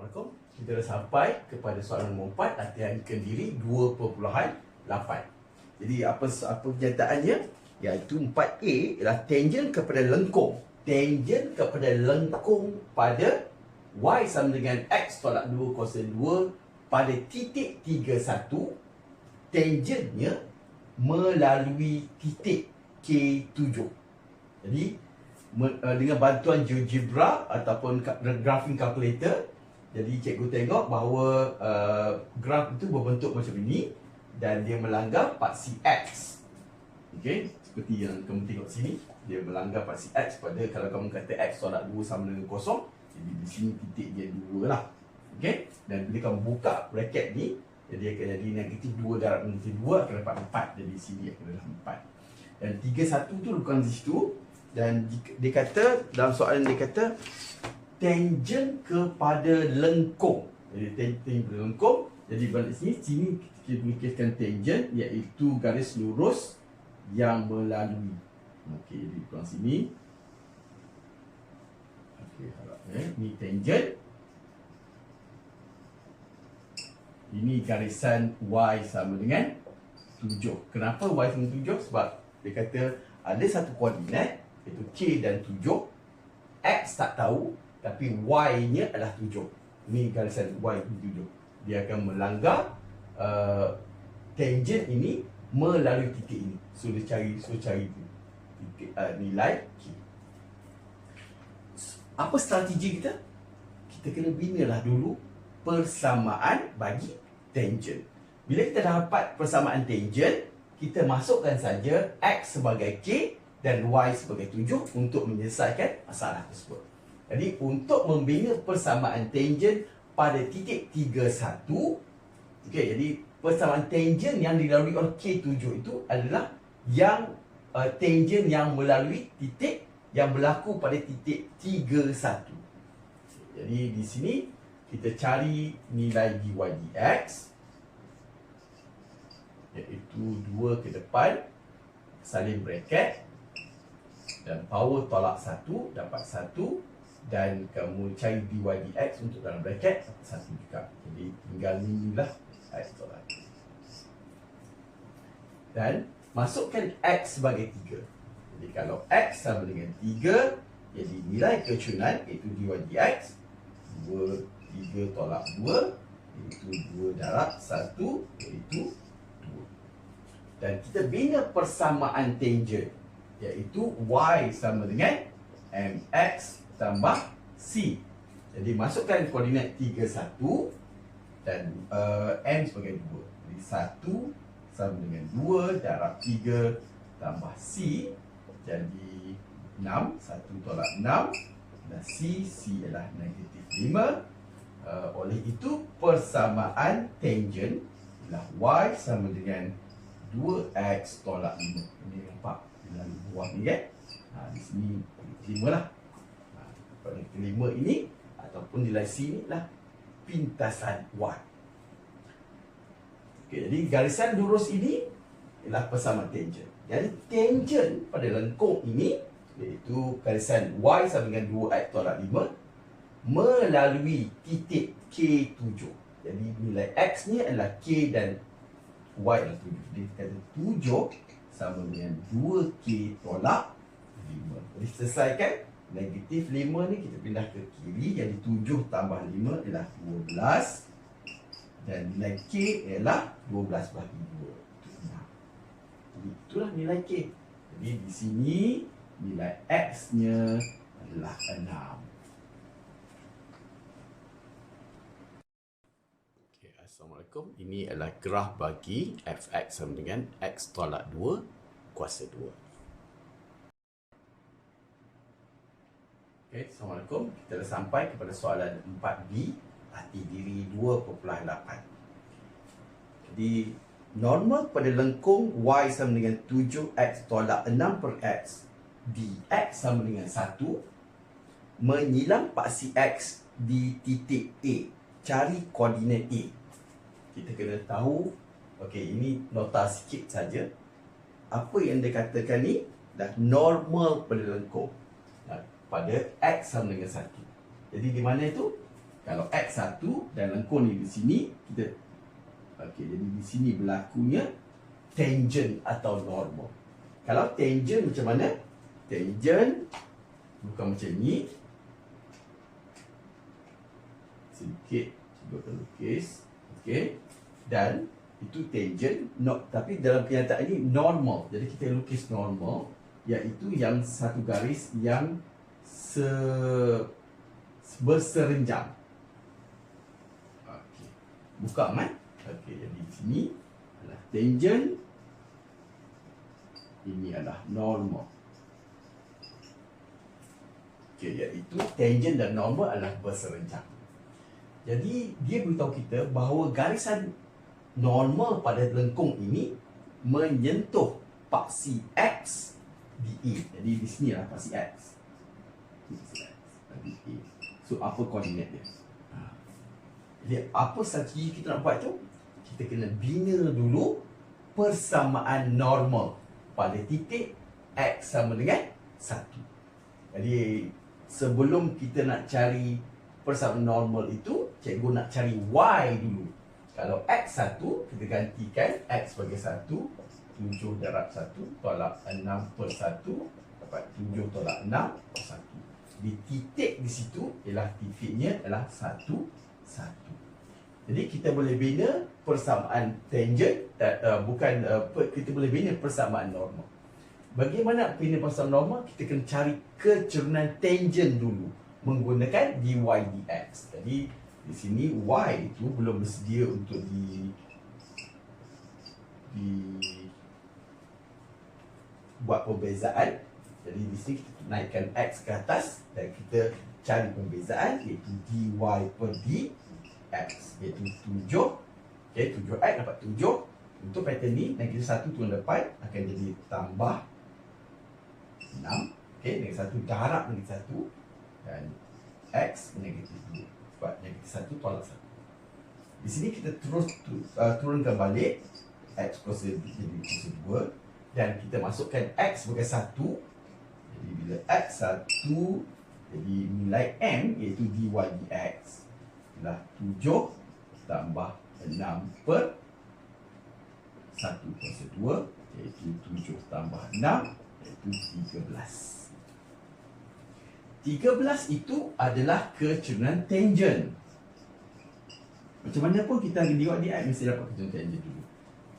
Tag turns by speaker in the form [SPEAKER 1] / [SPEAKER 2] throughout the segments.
[SPEAKER 1] Assalamualaikum. Kita dah sampai kepada soalan nombor 4 latihan kendiri 2.8. Jadi apa apa kenyataannya? Iaitu 4A ialah tangent kepada lengkung. Tangent kepada lengkung pada y sama dengan x tolak 2 kuasa 2 pada titik 31 tangentnya melalui titik K7. Jadi uh, dengan bantuan GeoGebra ataupun graphing calculator jadi cikgu tengok bahawa uh, graf itu berbentuk macam ini dan dia melanggar paksi X. Okey, seperti yang kamu tengok sini, dia melanggar paksi X pada kalau kamu kata X tolak 2 sama dengan kosong, jadi di sini titik dia 2 lah. Okey, dan bila kamu buka bracket ni, jadi akan jadi negatif 2 darab negatif 2 akan dapat 4. Jadi sini akan dapat 4. Dan 31 tu bukan di situ, dan dia kata dalam soalan dia kata tangent kepada lengkung. Jadi tangent kepada lengkung. Jadi balik sini sini kita mikirkan tangent iaitu garis lurus yang melalui. Okey, jadi kurang sini. Okey, harap eh ni tangent. Ini garisan y sama dengan 7. Kenapa y sama 7? Sebab dia kata ada satu koordinat iaitu K dan 7 X tak tahu tapi Y-nya adalah 7 Ini garisan Y 7 Dia akan melanggar uh, tangent ini melalui titik ini. So dia cari, so cari titik, uh, nilai K. Apa strategi kita? Kita kena binalah dulu persamaan bagi tangent. Bila kita dapat persamaan tangent Kita masukkan saja X sebagai K dan Y sebagai tujuh untuk menyelesaikan masalah tersebut. Jadi untuk membina persamaan tangent pada titik 31 okey jadi persamaan tangent yang dilalui oleh K7 itu adalah yang uh, tangent yang melalui titik yang berlaku pada titik 31. Jadi di sini kita cari nilai dy dx iaitu 2 ke depan salin bracket dan power tolak 1 dapat 1 dan kamu cari dy dx untuk dalam bracket 1 juga. Jadi tinggal ni lah x tolak. Dan masukkan x sebagai 3. Jadi kalau x sama dengan 3 jadi nilai kecunan iaitu dy dx 2 3 tolak 2 iaitu 2 darab 1 iaitu 2. Dan kita bina persamaan tangent iaitu y sama dengan mx tambah c. Jadi masukkan koordinat 31 dan uh, m sebagai 2. Jadi 1 sama dengan 2 darab 3 tambah c jadi 6. 1 tolak 6 dan c, c adalah negatif 5. Uh, oleh itu persamaan tangent ialah y sama dengan 2x tolak 5. Ini nampak dalam buah ni kan ha, di sini kelima lah pada kelima ini ataupun nilai C ni lah pintasan Y okay, jadi garisan lurus ini ialah persamaan tangent. Jadi tangent pada lengkung ini iaitu garisan Y sama dengan 2X tolak 5 melalui titik K7 jadi nilai X ni adalah K dan Y adalah 7 jadi kata 7 sama dengan 2K tolak 5. Jadi selesaikan negatif 5 ni kita pindah ke kiri jadi 7 tambah 5 ialah 12 dan nilai K ialah 12 bagi 2 jadi itulah nilai K jadi di sini nilai X nya adalah 6 Assalamualaikum. Ini adalah graf bagi fx sama dengan x tolak 2 kuasa 2. Okay, Assalamualaikum. Kita dah sampai kepada soalan 4B, hati diri 2.8. Jadi, normal pada lengkung y sama dengan 7x tolak 6 per x dx sama dengan 1 menyilang paksi x di titik A. Cari koordinat A kita kena tahu okey ini nota sikit saja apa yang dia katakan ni dah normal pada lengkung pada x sama dengan 1 jadi di mana itu Kalau X satu dan lengkung ni di sini kita okey jadi di sini berlakunya tangent atau normal. Kalau tangent macam mana? Tangent bukan macam ni. Sedikit cuba lukis. Okey. Dan itu tangent not tapi dalam kenyataan ini normal. Jadi kita lukis normal iaitu yang satu garis yang se berserenjang. Okey. Buka kan? Okey, jadi di sini adalah tangent. Ini adalah normal. Okey, iaitu tangent dan normal adalah berserenjang. Jadi dia beritahu kita bahawa garisan normal pada lengkung ini menyentuh paksi X di E. Jadi di sini lah paksi X. So apa koordinat dia? Ha. Jadi apa strategi kita nak buat tu? Kita kena bina dulu persamaan normal pada titik X sama dengan 1. Jadi sebelum kita nak cari persamaan normal itu, cikgu nak cari Y dulu. Kalau X 1, kita gantikan X sebagai 1, 7 darab 1, tolak 6 per 1, dapat 7 tolak 6 per 1 di titik di situ ialah titiknya adalah satu satu. Jadi kita boleh bina persamaan tangent uh, bukan uh, kita boleh bina persamaan normal. Bagaimana bina persamaan normal? Kita kena cari kecerunan tangent dulu menggunakan dy dx. Jadi di sini y itu belum bersedia untuk di di buat perbezaan jadi di sini kita naikkan X ke atas dan kita cari pembezaan iaitu dy per dx iaitu 7 okay, 7x dapat 7 untuk pattern ni negatif 1 turun depan akan jadi tambah 6 okay, negatif 1 darab negatif 1 dan x negatif 2 sebab negatif 1 tolak 1 di sini kita terus uh, turunkan balik. X kuasa jadi kuasa 2 dan kita masukkan x sebagai 1 jadi bila X satu Jadi nilai M iaitu dy dx Ialah 7 tambah 6 per 1 kuasa 2 Iaitu 7 tambah 6 Iaitu 13 13 itu adalah kecerunan tangent. Macam mana pun kita akan tengok dia Mesti dapat kecerunan tangent dulu.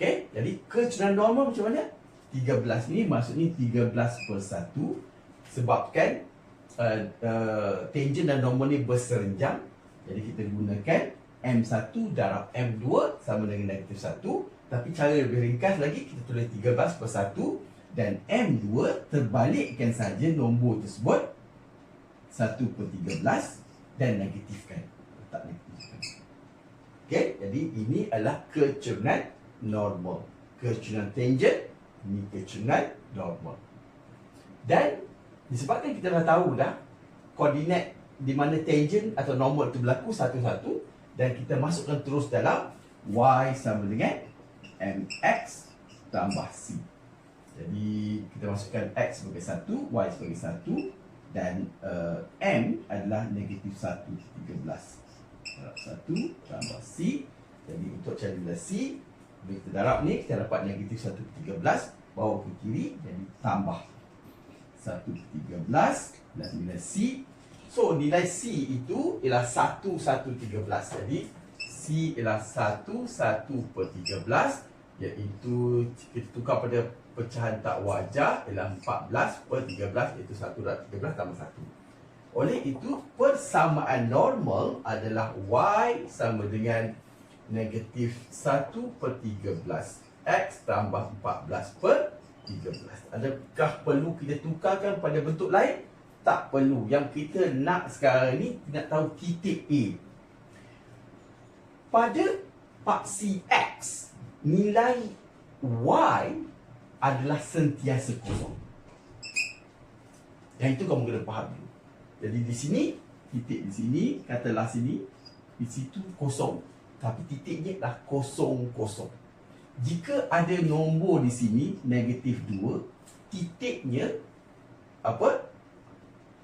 [SPEAKER 1] Okay, jadi kecerunan normal macam mana? 13 ni maksudnya 13 per 1 sebabkan uh, uh, tangent dan normal ni berserenjang. Jadi kita gunakan M1 darab M2 sama dengan negatif 1 tapi cara lebih ringkas lagi kita tulis 13 per 1 dan M2 terbalikkan saja nombor tersebut. 1 per 13 dan negatifkan. Letak negatifkan. Ok jadi ini adalah kecerunan normal. Kecerunan tangent ini kecerunan normal. Dan Disebabkan kita dah tahu dah koordinat di mana tangent atau normal itu berlaku satu-satu dan kita masukkan terus dalam y sama dengan mx tambah c. Jadi kita masukkan x sebagai satu, y sebagai satu dan uh, m adalah negatif satu tiga belas. Satu tambah c. Jadi untuk nilai c, bila kita darab ni kita dapat negatif satu tiga belas bawa ke kiri jadi tambah 1 per 13 dan nilai C. So nilai C itu ialah 1 1 13. Jadi C ialah 1 1 per 13 iaitu kita tukar pada pecahan tak wajar ialah 14 per 13 iaitu 1 dan 13 tambah 1. Oleh itu persamaan normal adalah Y sama dengan negatif 1 per 13 X tambah 14 per 13. Adakah perlu kita tukarkan pada bentuk lain? Tak perlu. Yang kita nak sekarang ni nak tahu titik A. Pada paksi X, nilai Y adalah sentiasa kosong. Yang itu kamu kena faham dulu. Jadi di sini, titik di sini, katalah sini, di situ kosong. Tapi titiknya adalah kosong-kosong jika ada nombor di sini negatif 2 titiknya apa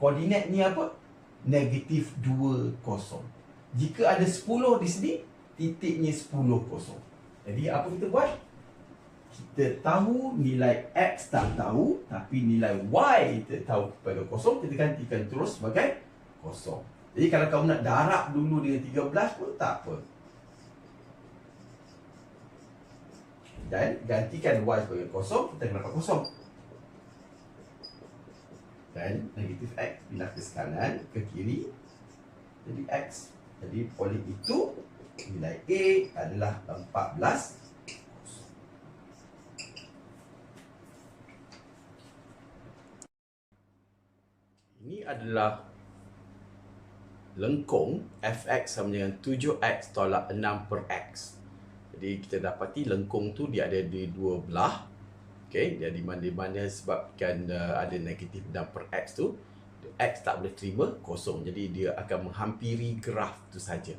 [SPEAKER 1] koordinat ni apa negatif 2 kosong Jika ada 10 di sini, titiknya 10 kosong. Jadi apa kita buat? Kita tahu nilai X tak tahu, tapi nilai Y kita tahu kepada kosong, kita gantikan terus sebagai kosong. Jadi kalau kamu nak darab dulu dengan 13 pun tak apa. Dan gantikan Y sebagai kosong, kita akan dapat kosong. Dan negatif X pindah ke kanan, ke kiri, jadi X. Jadi oleh itu, nilai A adalah 14 Ini adalah lengkung fx sama dengan 7x tolak 6 per x. Jadi kita dapati lengkung tu dia ada di dua belah. Okey, jadi mana-mana sebabkan uh, ada negatif 6 per x tu, x tak boleh terima kosong. Jadi dia akan menghampiri graf tu saja.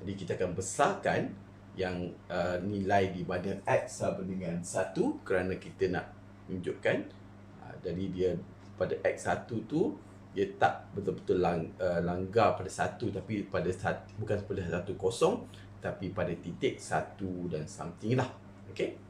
[SPEAKER 1] Jadi kita akan besarkan yang uh, nilai di mana x sama dengan 1 kerana kita nak tunjukkan uh, jadi dia pada x1 tu dia tak betul-betul lang, uh, langgar pada satu tapi pada satu, bukan pada satu kosong tapi pada titik satu dan something lah. Okay?